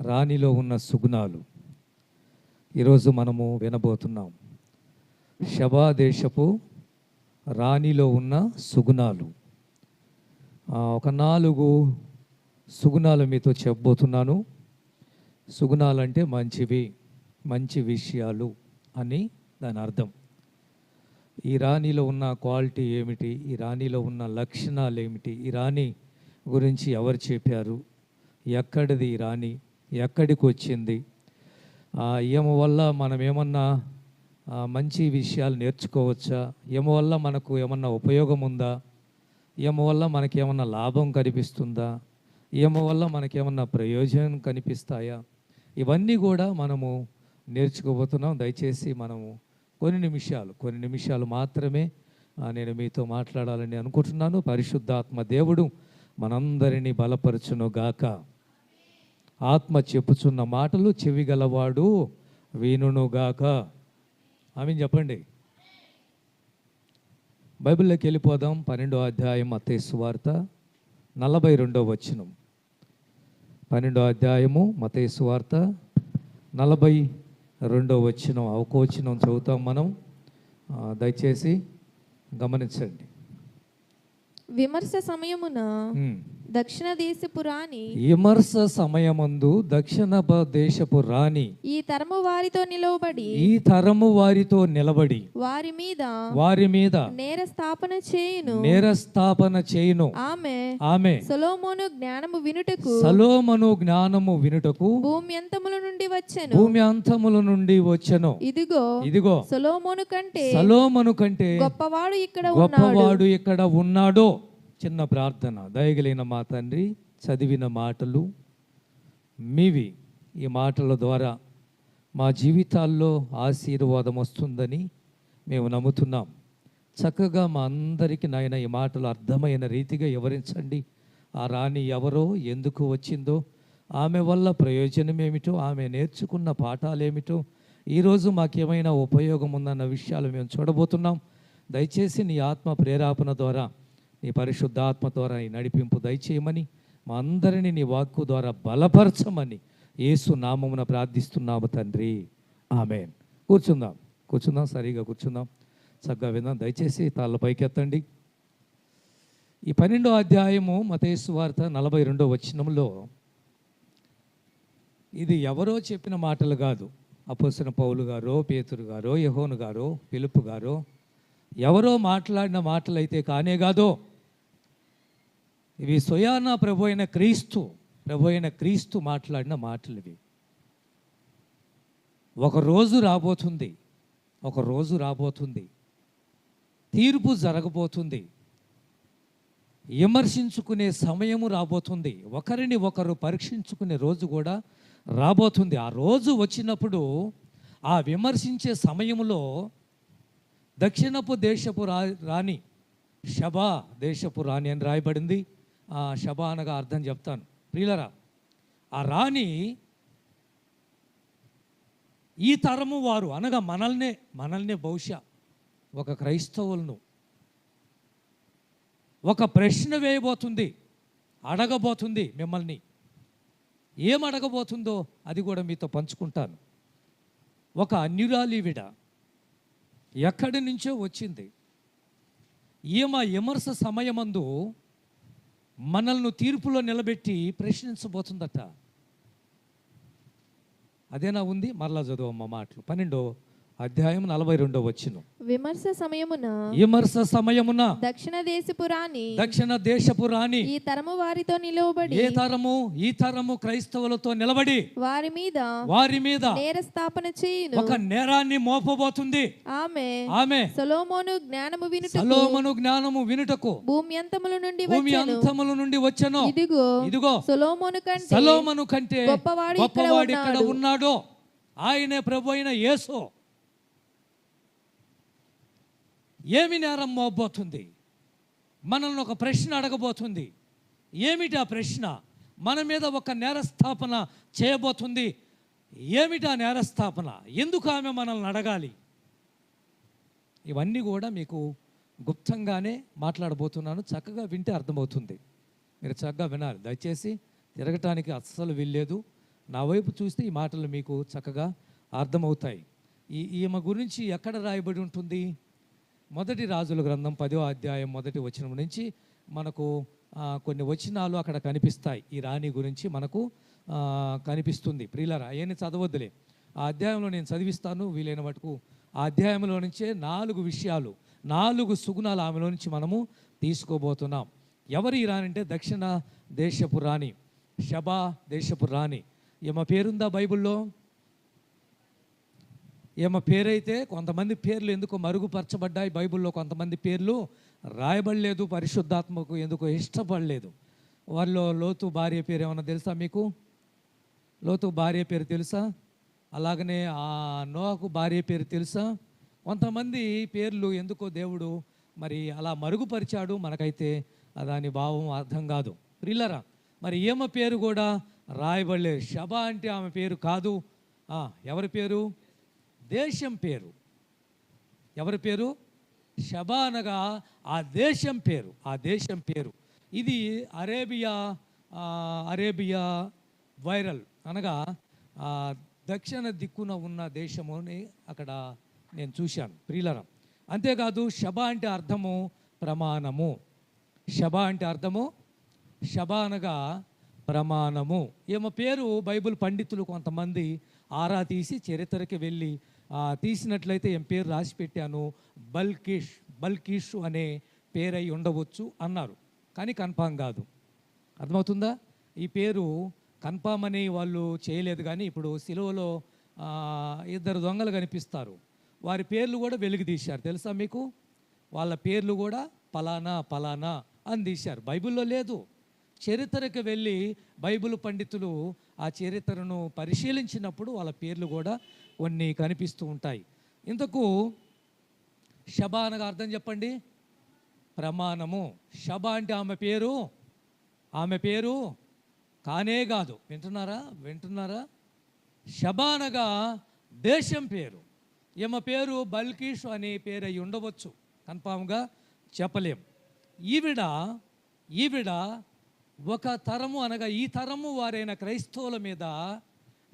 రాణిలో ఉన్న సుగుణాలు. ఈరోజు మనము వినబోతున్నాం. శబా దేశపు రాణిలో ఉన్న సుగుణాలు. ఒక నాలుగు సుగుణాలు మీతో చెప్పబోతున్నాను. సుగుణాలు అంటే మంచివి మంచి విషయాలు అని దాని అర్థం. ఈ రాణిలో ఉన్న క్వాలిటీ ఏమిటి? ఈ రాణిలో ఉన్న లక్షణాలు ఏమిటి? ఈ రాణి గురించి ఎవరు చెప్పారు? ఎక్కడిది ఈ రాణి? ఎక్కడికి వచ్చింది? ఆ, ఈమె వల్ల మనం ఏమన్నా మంచి విషయాలు నేర్చుకోవచ్చా? ఈమె వల్ల మనకు ఏమన్నా ఉపయోగం ఉందా? ఈమె వల్ల మనకేమన్నా లాభం కనిపిస్తుందా? ఈమె వల్ల మనకేమన్నా ప్రయోజనం కనిపిస్తాయా? ఇవన్నీ కూడా మనము నేర్చుకోబోతున్నాం. దయచేసి మనము కొన్ని నిమిషాలు కొన్ని నిమిషాలు మాత్రమే నేను మీతో మాట్లాడాలని అనుకుంటున్నాను. పరిశుద్ధాత్మ దేవుడు మనందరినీ బలపరచును గాక ఆత్మ చెప్పుచున్న మాటలు చెవి గలవాడు వీనును గాక ఆమె చెప్పండి? బైబిల్లోకి వెళ్ళిపోదాం. పన్నెండో అధ్యాయం మతేసు వార్త నలభై రెండో వచనం. పన్నెండో అధ్యాయము మతేసు వార్త నలభై రెండో వచనం. అవకోచనం చదువుతాం మనం. దయచేసి గమనించండి. విమర్శ సమయమున. దక్షిణ దేశపు రాణి. విమర్శ సమయమందు దక్షిణ దేశపు రాణి. ఈ తరము వారితో నిలవబడి. ఈ తరము వారితో నిలబడి. వారి మీద వారి మీద నేర స్థాపన చేయును. నేరస్థాపన చేయును. ఆమె. ఆమె. సొలోమోను జ్ఞానము వినుటకు. సలోమను జ్ఞానము వినుటకు భూమి అంతముల నుండి వచ్చెను. భూమి అంతముల నుండి వచ్చెను. ఇదిగో. ఇదిగో. సొలోమోను కంటే సలోమను కంటే గొప్పవాడు ఇక్కడ ఉన్నాడు. గొప్పవాడు ఇక్కడ ఉన్నాడో. చిన్న ప్రార్థన. దయగలిగిన మా తండ్రి చదివిన మాటలు మీవి ఈ మాటల ద్వారా మా జీవితాల్లో ఆశీర్వాదం వస్తుందని మేము నమ్ముతున్నాం. చక్కగా మా అందరికీ నాయన ఈ మాటలు అర్థమైన రీతిగా వివరించండి. ఆ రాణి ఎవరో ఎందుకు వచ్చిందో ఆమె వల్ల ప్రయోజనం ఏమిటో ఆమె నేర్చుకున్న పాఠాలేమిటో ఈరోజు మాకేమైనా ఉపయోగం ఉందన్న విషయాలు మేము చూడబోతున్నాం. దయచేసి నీ ఆత్మ ప్రేరేపణ ద్వారా నీ పరిశుద్ధాత్మ ద్వారా నీ నడిపింపు దయచేయమని మా అందరినీ నీ వాక్కు ద్వారా బలపరచమని యేసు నామమున ప్రార్థిస్తున్నాము తండ్రి. ఆమె కూర్చుందాం. కూర్చుందాం సరిగా కూర్చుందాం. చక్కగా విందాం. దయచేసి తాళ్ళ పైకెత్తండి. ఈ పన్నెండో అధ్యాయము మతేసు వార్త నలభై రెండో వచనంలో ఇది ఎవరో చెప్పిన మాటలు కాదు. అపోసిన పౌలు గారో పేతురు గారో యహోను గారో పిలుపు గారో ఎవరో మాట్లాడిన మాటలు అయితే కానే కాదో ఇవి సొయానా ప్రభు అయిన క్రీస్తు ప్రభు అయిన క్రీస్తు మాట్లాడిన మాటలు ఇవి. ఒకరోజు రాబోతుంది ఒక రోజు రాబోతుంది. తీర్పు జరగబోతుంది. విమర్శించుకునే సమయము రాబోతుంది. ఒకరిని ఒకరు పరీక్షించుకునే రోజు కూడా రాబోతుంది. ఆ రోజు వచ్చినప్పుడు ఆ విమర్శించే సమయంలో దక్షిణపు దేశపు రా రాణి షబా దేశపు రాణి అని రాయబడింది. ఆ అనగా అర్థం చెప్తాను. ప్రియులరా ఆ రాణి ఈ తరము వారు అనగా మనల్నే మనల్నే బహుశా ఒక క్రైస్తవులను ఒక ప్రశ్న వేయబోతుంది అడగబోతుంది మిమ్మల్ని. ఏం అడగబోతుందో అది కూడా మీతో పంచుకుంటాను. ఒక అన్యురాలివిడ ఎక్కడి నుంచో వచ్చింది. ఈమె విమర్శ సమయమందు మనల్ని తీర్పులో నిలబెట్టి ప్రశ్నించబోతుందట. అదేనా ఉంది? మరలా చదువు అమ్మ మాటలు. పన్నెండో అధ్యాయం నలభై రెండో వచ్చిన. విమర్శ సమయమున విమర్శ సమయమున దక్షిణ దేశపు రాణి దక్షిణ దేశపు రాణి ఈ తరము వారితో నిలవబడి ఏ తరము? ఈ తరము క్రైస్తవులతో నిలబడి వారి మీద వారి మీద నేర స్థాపన చేయును. ఒక నేరాన్ని మోపబోతుంది. ఆమె ఆమె సొలోమోను జ్ఞానము వినుట సలోమను జ్ఞానము వినుటకు భూమి అంతముల నుండి భూమి అంతముల నుండి వచ్చెను. ఇదిగో ఇదిగో సొలోమోను కంటే సలోమను కంటే గొప్పవాడు ఇక్కడ. ఉన్నాడో. ఆయనే ప్రభు అయిన యేసు. ఏమి నేరం మోబోతుంది మనల్ని ఒక ప్రశ్న అడగబోతుంది. ఏమిటి ఆ ప్రశ్న? మన మీద ఒక నేరస్థాపన చేయబోతుంది. ఏమిటా నేరస్థాపన? ఎందుకు ఆమె మనల్ని అడగాలి? ఇవన్నీ కూడా మీకు గుప్తంగానే మాట్లాడబోతున్నాను. చక్కగా వింటే అర్థమవుతుంది. మీరు చక్కగా వినాలి. దయచేసి తిరగటానికి అస్సలు వెళ్ళలేదు నా వైపు చూస్తే ఈ మాటలు మీకు చక్కగా అర్థమవుతాయి. ఈ ఈమె గురించి ఎక్కడ రాయబడి ఉంటుంది? మొదటి రాజుల గ్రంథం పదో అధ్యాయం మొదటి వచనం నుంచి మనకు కొన్ని వచనాలు అక్కడ కనిపిస్తాయి. ఈ రాణి గురించి మనకు కనిపిస్తుంది. ప్రియులరా అవన్నీ చదవద్దులే. ఆ అధ్యాయంలో నేను చదివిస్తాను వీలైన మటుకు ఆ అధ్యాయంలో నుంచే నాలుగు విషయాలు నాలుగు సుగుణాలు ఆమెలో నుంచి మనము తీసుకోబోతున్నాం. ఎవరు ఈ రాణి అంటే? దక్షిణ దేశపు రాణి షబా దేశపు రాణి. ఈమె పేరుందా బైబిల్లో? ఏమో పేరైతే కొంతమంది పేర్లు ఎందుకో మరుగుపరచబడ్డాయి బైబిల్లో కొంతమంది పేర్లు రాయబడలేదు పరిశుద్ధాత్మకు ఎందుకో ఇష్టపడలేదు. వారిలో లోతు భార్య పేరు ఏమన్నా తెలుసా మీకు? లోతు భార్య పేరు తెలుసా? అలాగనే ఆ నోకు భార్య పేరు తెలుసా? కొంతమంది పేర్లు ఎందుకో దేవుడు మరి అలా మరుగుపరిచాడు మనకైతే దాని భావం అర్థం కాదు. ప్రిల్లరా మరి ఏమ పేరు కూడా రాయబడలేదు. శబ అంటే ఆమె పేరు కాదు. ఎవరి పేరు? దేశం పేరు. ఎవరి పేరు? షబా అనగా ఆ దేశం పేరు ఆ దేశం పేరు. ఇది అరేబియా అరేబియా వైరల్ అనగా దక్షిణ దిక్కున ఉన్న దేశముని అక్కడ నేను చూశాను ప్రియులరం. అంతేకాదు షబా అంటే అర్థము ప్రమాణము. షబా అంటే అర్థము షబా అనగా ప్రమాణము. ఏమో పేరు బైబిల్ పండితులు కొంతమంది ఆరా తీసి చరిత్రకి వెళ్ళి తీసినట్లయితే ఏం పేరు రాసి పెట్టాను? బల్కిష్ బల్కిష్ అనే పేరై ఉండవచ్చు అన్నారు. కానీ కన్ఫామ్ కాదు. అర్థమవుతుందా? ఈ పేరు కన్ఫామ్ అని వాళ్ళు చేయలేదు కానీ ఇప్పుడు సిలువలో ఇద్దరు దొంగలు కనిపిస్తారు. వారి పేర్లు కూడా వెలుగు తీశారు. తెలుసా మీకు? వాళ్ళ పేర్లు కూడా పలానా పలానా అని తీశారు. బైబిల్లో లేదు. చరిత్రకు వెళ్ళి బైబిల్ పండితులు ఆ చరిత్రను పరిశీలించినప్పుడు వాళ్ళ పేర్లు కూడా కొన్ని కనిపిస్తూ ఉంటాయి. ఇంతకు షబా అనగా అర్థం చెప్పండి? ప్రమాణము. షబ అంటే ఆమె పేరు? ఆమె పేరు కానే కాదు. వింటున్నారా? వింటున్నారా? షబ అనగా దేశం పేరు. ఈమె పేరు బల్కీష్ అనే పేరు అయి ఉండవచ్చు. కన్ఫామ్గా చెప్పలేం. ఈవిడ ఈవిడ ఒక తరము అనగా ఈ తరము వారైన క్రైస్తవుల మీద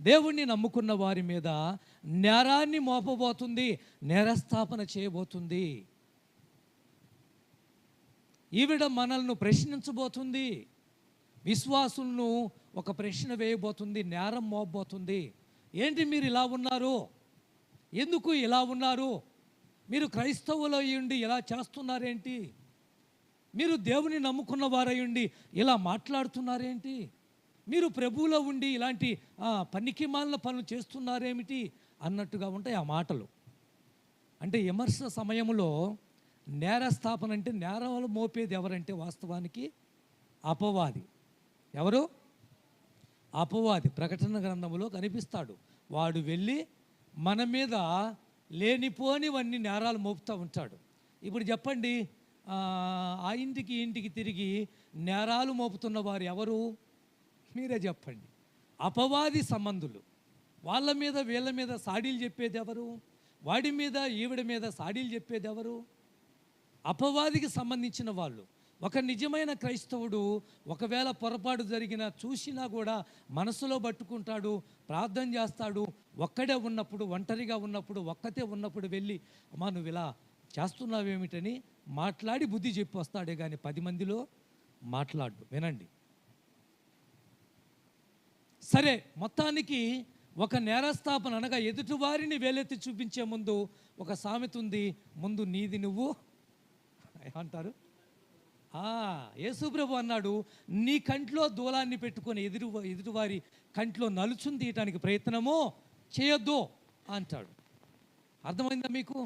దేవుణ్ణి నమ్ముకున్న వారి మీద నేరాన్ని మోపబోతుంది నేరస్థాపన చేయబోతుంది. ఈవిడ మనల్ని ప్రశ్నించబోతుంది విశ్వాసులను ఒక ప్రశ్న వేయబోతుంది నేరం మోపబోతుంది. ఏంటి మీరు ఇలా ఉన్నారు? ఎందుకు ఇలా ఉన్నారు? మీరు క్రైస్తవులు ఉండి ఇలా చేస్తున్నారేంటి? మీరు దేవుని నమ్ముకున్న వారయుండి ఇలా మాట్లాడుతున్నారేంటి? మీరు ప్రభువులో ఉండి ఇలాంటి పనికి మాలిన పనులు చేస్తున్నారేమిటి? అన్నట్టుగా ఉంటాయి ఆ మాటలు. అంటే విమర్శ సమయంలో నేరస్థాపన అంటే నేరాలు మోపేది ఎవరంటే వాస్తవానికి అపవాది. ఎవరు? అపవాది. ప్రకటన గ్రంథంలో కనిపిస్తాడు. వాడు వెళ్ళి మన మీద లేనిపోనివన్నీ నేరాలు మోపుతూ ఉంటాడు. ఇప్పుడు చెప్పండి ఆ, ఇంటికి ఇంటికి తిరిగి నేరాలు మోపుతున్న వారు ఎవరు? మీరే చెప్పండి. అపవాది సంబంధులు. వాళ్ళ మీద వీళ్ళ మీద సాడీలు చెప్పేది ఎవరు? వాడి మీద ఈవిడ మీద సాడీలు చెప్పేది ఎవరు? అపవాదికి సంబంధించిన వాళ్ళు. ఒక నిజమైన క్రైస్తవుడు ఒకవేళ పొరపాటు జరిగినా చూసినా కూడా మనసులో పట్టుకుంటాడు ప్రార్థన చేస్తాడు. ఒక్కడే ఉన్నప్పుడు ఒంటరిగా ఉన్నప్పుడు ఒక్కతే ఉన్నప్పుడు వెళ్ళి అమ్మా నువ్వు ఇలా చేస్తున్నావేమిటని మాట్లాడి బుద్ధి చెప్పి వస్తాడే కానీ పది మందిలో మాట్లాడు. వినండి. సరే మొత్తానికి ఒక నేరస్థాపన అనగా ఎదుటివారిని వేలెత్తి చూపించే ముందు ఒక సామెత ఉంది ముందు నీది నువ్వు. ఏమంటారు? యేసుప్రభు అన్నాడు నీ కంట్లో దూలాన్ని పెట్టుకొని ఎదురు ఎదుటివారి కంట్లో నలుచుని తీయటానికి ప్రయత్నమో చేయొద్దు అంటాడు. అర్థమైందా మీకు?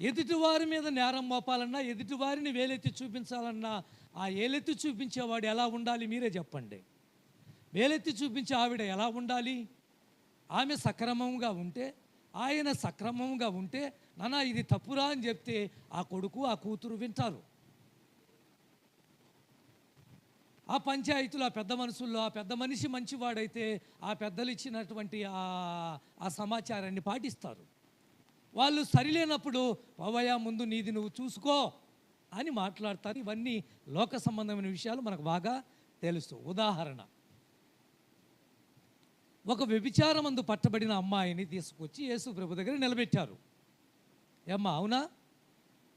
ఎదుటివారి మీద నేరం మోపాలన్నా ఎదుటివారిని వేలెత్తి చూపించాలన్నా ఆ ఏలెత్తి చూపించేవాడు ఎలా ఉండాలి మీరే చెప్పండి. వేలెత్తి చూపించే ఆవిడ ఎలా ఉండాలి? ఆమె సక్రమంగా ఉంటే ఆయన సక్రమంగా ఉంటే నాన్న ఇది తప్పురా అని చెప్తే ఆ కొడుకు ఆ కూతురు వింటారు. ఆ పంచాయతీలో ఆ పెద్ద మనుషుల్లో ఆ పెద్ద మనిషి మంచివాడైతే ఆ పెద్దలు ఇచ్చినటువంటి ఆ ఆ సమాచారాన్ని పాటిస్తారు. వాళ్ళు సరిలేనప్పుడు పవయ్య ముందు నీది నువ్వు చూసుకో అని మాట్లాడతారు. ఇవన్నీ లోక సంబంధమైన విషయాలు మనకు బాగా తెలుసు. ఉదాహరణ. ఒక వ్యభిచారమందు పట్టబడిన అమ్మాయిని తీసుకొచ్చి యేసు ప్రభు దగ్గర నిలబెట్టారు. ఏమ్మా అవునా?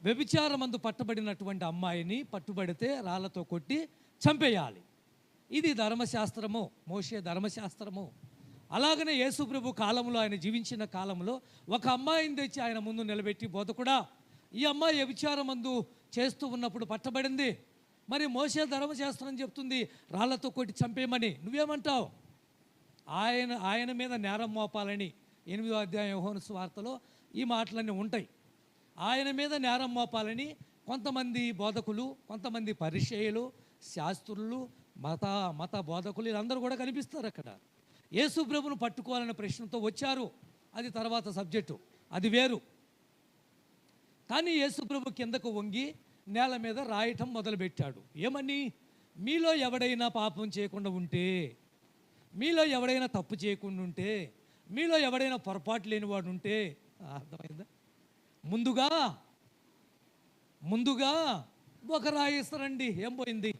వ్యభిచారమందు పట్టబడినటువంటి అమ్మాయిని పట్టుబడితే రాళ్ళతో కొట్టి చంపేయాలి. ఇది ధర్మశాస్త్రము. మోషే ధర్మశాస్త్రము. అలాగనే యేసుప్రభు కాలంలో ఆయన జీవించిన కాలంలో ఒక అమ్మాయిని తెచ్చి ఆయన ముందు నిలబెట్టి బోధకుడా ఈ అమ్మాయి వ్యభిచారమందు చేస్తూ ఉన్నప్పుడు పట్టబడింది? మరి మోసే ధర్మశాస్త్రం చెప్తుంది రాళ్ళతో కొట్టి చంపేయమని. నువ్వేమంటావు? ఆయన ఆయన మీద నేరం మోపాలని ఎనిమిదో అధ్యాయం యోహోను వార్తలో ఈ మాటలన్నీ ఉంటాయి. ఆయన మీద నేరం మోపాలని కొంతమంది బోధకులు కొంతమంది పరిచయులు శాస్త్రులు మత మత బోధకులు వీళ్ళందరూ కూడా కనిపిస్తారు అక్కడ. యేసు ప్రభును పట్టుకోవాలనే ప్రశ్నతో వచ్చారు. అది తర్వాత సబ్జెక్టు. అది వేరు. కానీ యేసు ప్రభు కిందకు వంగి నేల మీద రాయటం మొదలుపెట్టాడు. ఏమని? మీలో ఎవడైనా పాపం చేయకుండా ఉంటే మీలో ఎవడైనా తప్పు చేయకుండా ఉంటే మీలో ఎవడైనా పొరపాటు లేనివాడు ఉంటే అర్థమైందా? ముందుగా ముందుగా ఒక రాయిస్తారండి ఏం పోయింది?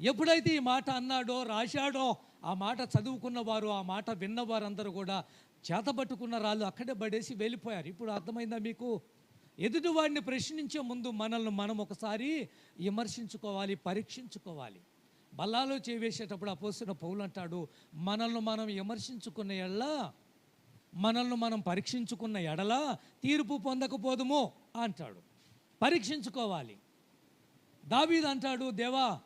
ఎప్పుడైతే ఈ మాట అన్నాడో రాశాడో ఆ మాట చదువుకున్న వారు ఆ మాట విన్నవారందరూ కూడా చేతబట్టుకున్న రాళ్ళు అక్కడే పడేసి వెళ్ళిపోయారు. ఇప్పుడు అర్థమైందా మీకు? ఎదుటివాడిని ప్రశ్నించే ముందు మనల్ని మనం ఒకసారి విమర్శించుకోవాలి పరీక్షించుకోవాలి. బల్లాలో చేవేసేటప్పుడు అపోసిన పౌలు అంటాడు మనల్ని మనం విమర్శించుకున్న ఎళ్ళ మనల్ని మనం పరీక్షించుకున్న ఎడల తీర్పు పొందకపోదుము అంటాడు. పరీక్షించుకోవాలి. దావీద్ అంటాడు దేవా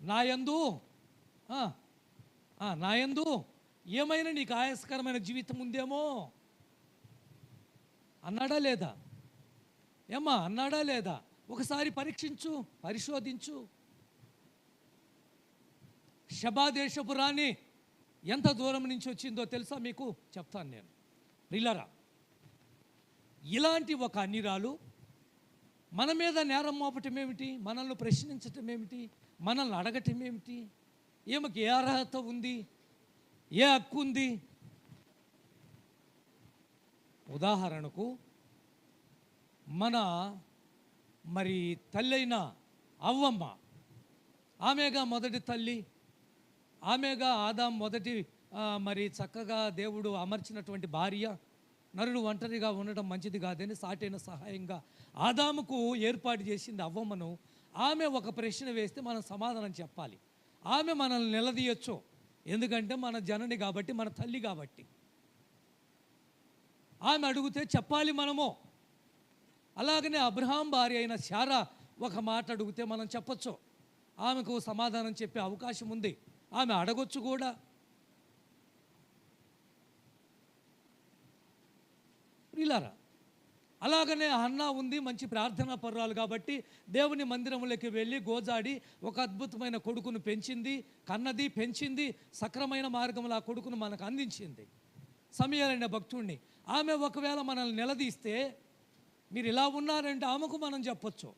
నాయందు ఆ, ఆ, నాయందు ఏమైనా నీకు ఆయాసకరమైన జీవితం ఉందేమో? అన్నాడా లేదా? ఏమ్మా అన్నాడా లేదా? ఒకసారి పరీక్షించు పరిశోధించు. శబాదేశపు రాణి ఎంత దూరం నుంచి వచ్చిందో తెలుసా మీకు? చెప్తాను నేను. రిలరా ఇలాంటి ఒక అన్నిరాలు మన మీద నేరం మోపటం ఏమిటి? మనల్ని ప్రశ్నించటం ఏమిటి? మనల్ని అడగటం ఏమిటి? ఈమెకి ఏ అర్హత ఉంది? ఏ హక్కు ఉంది? ఉదాహరణకు మన మరి తల్లైన అవ్వమ్మ ఆమెగా మొదటి తల్లి ఆమెగా ఆదా మొదటి మరి చక్కగా దేవుడు అమర్చినటువంటి భార్య నరుడు ఒంటరిగా ఉండటం మంచిది కాదని సాటైన సహాయంగా ఆదాముకు ఏర్పాటు చేసింది అవ్వమ్మను ఆమె ఒక ప్రశ్న వేస్తే మనం సమాధానం చెప్పాలి. ఆమె మనల్ని నిలదీయొచ్చు. ఎందుకంటే మన జనని కాబట్టి మన తల్లి కాబట్టి. ఆమె అడిగితే చెప్పాలి మనము. అలాగనే అబ్రహాం భార్య అయిన శారా ఒక మాట అడిగితే మనం చెప్పొచ్చు. ఆమెకు సమాధానం చెప్పే అవకాశం ఉంది. ఆమె అడగొచ్చు కూడా. ప్రిలారా అలాగనే అన్న ఉంది మంచి ప్రార్థనా పర్రాలు కాబట్టి దేవుని మందిరంలోకి వెళ్ళి గోజాడి ఒక అద్భుతమైన కొడుకును పెంచింది కన్నది పెంచింది సక్రమైన మార్గంలో ఆ కొడుకును మనకు అందించింది. సమయాలైన భక్తుడిని ఆమె ఒకవేళ మనల్ని నిలదీస్తే మీరు ఇలా ఉన్నారంటే ఆమెకు మనం చెప్పొచ్చు.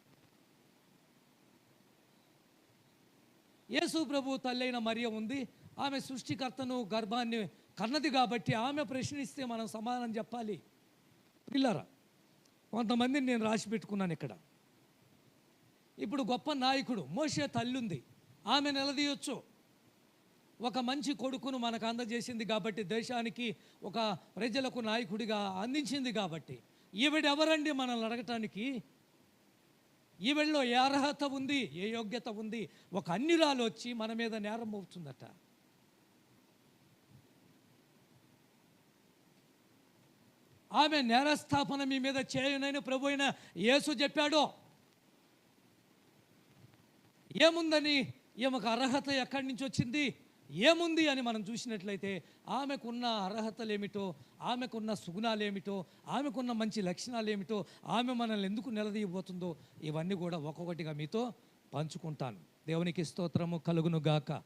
యేసు ప్రభు తల్లైన మరియ ఉంది ఆమె సృష్టికర్తను గర్భాన్ని కన్నది కాబట్టి ఆమె ప్రశ్నిస్తే మనం సమాధానం చెప్పాలి. పిల్లరా కొంతమందిని నేను రాసి పెట్టుకున్నాను ఇక్కడ. ఇప్పుడు గొప్ప నాయకుడు మోసే తల్లుంది. ఆమె నిలదీయొచ్చు. ఒక మంచి కొడుకును మనకు అందజేసింది కాబట్టి దేశానికి ఒక ప్రజలకు నాయకుడిగా అందించింది కాబట్టి. ఈవిడెవరండి మనల్ని అడగటానికి? ఈవిడలో ఏ అర్హత ఉంది ఏ యోగ్యత ఉంది? ఒక అన్యురాలు వచ్చి మన మీద నేరం అవుతుందట ఆమె నేరస్థాపన మీ మీద చేయనని ప్రభు అయిన యేసు చెప్పాడు. ఏముందని? ఈమెకు అర్హత ఎక్కడి నుంచి వచ్చింది? ఏముంది అని మనం చూసినట్లయితే ఆమెకున్న అర్హతలు ఏమిటో ఆమెకున్న సుగుణాలు ఏమిటో ఆమెకున్న మంచి లక్షణాలు ఏమిటో ఆమె మనల్ని ఎందుకు నిలదీయబోతుందో ఇవన్నీ కూడా ఒక్కొక్కటిగా మీతో పంచుకుంటాను. దేవునికి స్తోత్రము కలుగును గాక